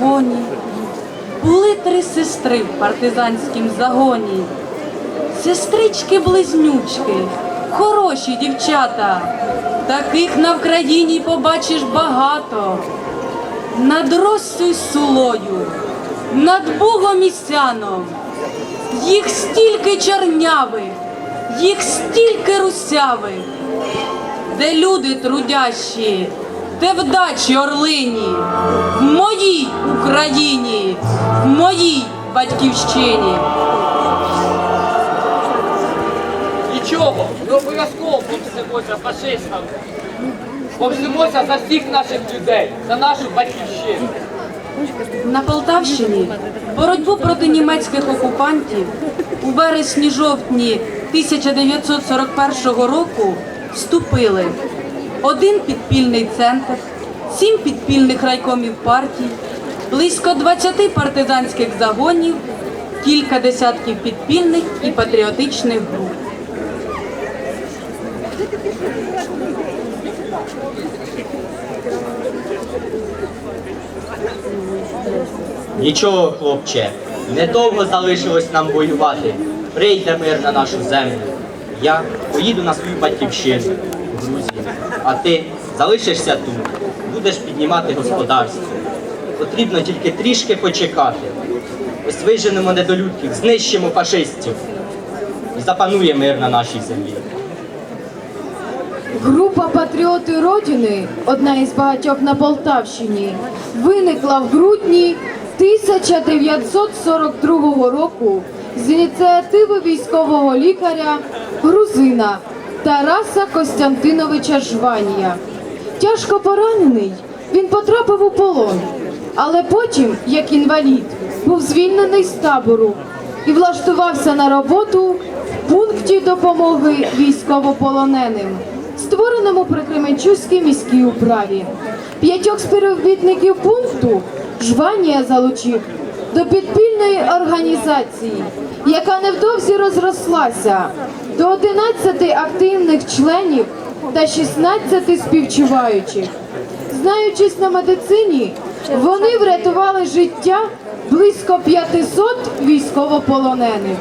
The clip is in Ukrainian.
Гоні. Були три сестри в партизанськім загоні. Сестрички-близнючки, хороші дівчата. Таких на Вкраїні побачиш багато. Над Россю сулою, над Бугом і Сяном. Їх стільки чорнявих, їх стільки русявих, де люди трудящі, де вдачі орлині, в Україні, в моїй батьківщині. Нічого, ми обов'язково помстимося фашистам. Помстимося за всіх наших людей, за нашу батьківщину. На Полтавщині боротьбу проти німецьких окупантів у вересні-жовтні 1941 року вступили один підпільний центр, сім підпільних райкомів партій, близько 20 партизанських загонів, кілька десятків підпільних і патріотичних груп. Нічого, хлопче, недовго залишилось нам воювати. Прийде мир на нашу землю. Я поїду на свою батьківщину в Грузію, а ти залишишся тут, будеш піднімати господарство. Потрібно тільки трішки почекати. Ось виженемо недолюдків, знищимо фашистів і запанує мир на нашій землі. Група Патріоти Родини, одна із багатьох на Полтавщині, виникла в грудні 1942 року з ініціативи військового лікаря грузина Тараса Костянтиновича Жванія. Тяжко поранений, він потрапив у полон, але потім, як інвалід, був звільнений з табору і влаштувався на роботу в пункті допомоги військовополоненим, створеному при Кременчуській міській управі. П'ятьох співробітників пункту Жванія залучив до підпільної організації, яка невдовзі розрослася до 11 активних членів та 16 співчуваючих. Знаючись на медицині, вони врятували життя близько 500 військовополонених.